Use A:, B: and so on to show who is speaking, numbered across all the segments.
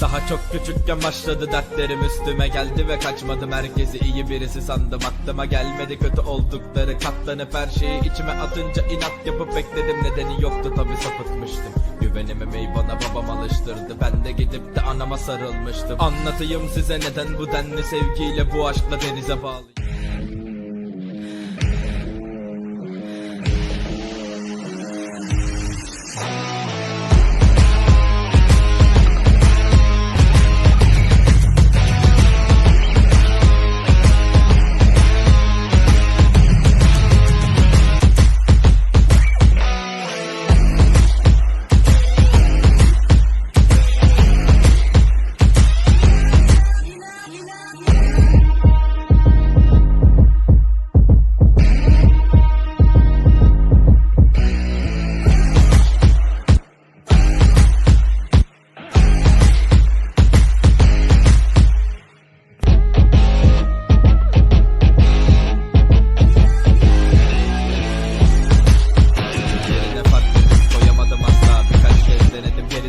A: Daha çok küçükken başladı dertlerim üstüme geldi ve kaçmadım. Herkesi iyi birisi sandım aklıma gelmedi. Kötü oldukları katlanıp her şeyi içime atınca inat yapıp bekledim. Nedeni yoktu tabi sapıtmıştım. Güvenememeyi bana babam alıştırdı. Ben de gidip de anama sarılmıştım. Anlatayım size neden bu denli sevgiyle bu aşkla denize bağlıyım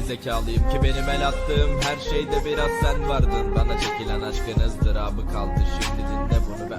A: zekalıyım Ki benim el attığım her şeyde biraz sen vardın. Bana çekilen aşkın ızdırabı kaldı. Şimdi dinle bunu ve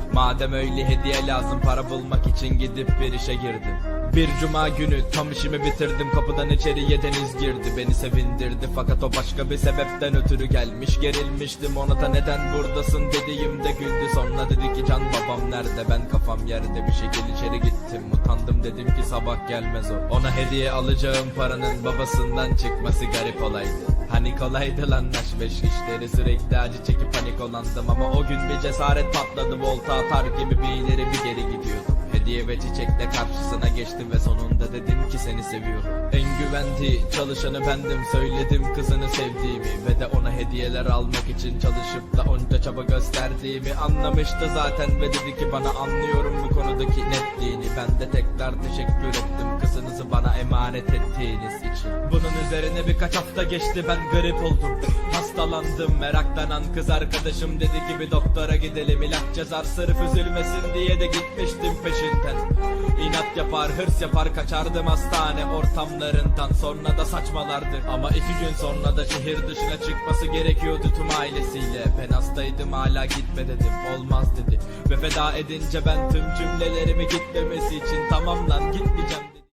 A: Madem öyle hediye lazım para bulmak için gidip bir işe girdim. Bir cuma günü tam işimi bitirdim kapıdan içeriye deniz girdi. Beni sevindirdi fakat o başka bir sebepten ötürü gelmiş Gerilmiştim. Ona da neden buradasın dediğimde güldü. Sonra dedi ki can babam nerede? Ben kafam yerde. Bir şekil içeri gittim dedim ki sabah gelmez o. Ona hediye alacağım paranın babasından çıkması garip olaydı. Hani kolaydı lan naş beş işleri sürekli acı çekip panik olandım. Ama o gün bir cesaret patladı volta atar gibi bir ileri bir geri Hediye ve çiçekle karşısına geçtim ve sonunda dedim ki seni seviyorum. En güvendiği çalışanı bendim söyledim kızını sevdiğimi Ve de ona hediyeler almak için çalışıp da onca çaba gösterdiğimi Anlamıştı zaten ve dedi ki bana anlıyorum bu konudaki netliğini. Ben de tekrar teşekkür ettim kızınızı bana emanet ettiğiniz için. Bunun üzerine birkaç hafta geçti ben garip oldum. Hastalandım meraklanan kız arkadaşım dedi ki bir doktora gidelim ilaç yazar sırf üzülmesin diye de gitmiştim peşinden. İnat yapar hırs yapar kaçardım hastane ortamlarından. Sonra da saçmalardı. Ama iki gün sonra da şehir dışına çıkması gerekiyordu tüm ailesiyle. Ben hastaydım hala gitme dedim olmaz dedi. Ve feda edince ben tüm cümlelerimi gitmemesi için tamam lan gitmeyeceğim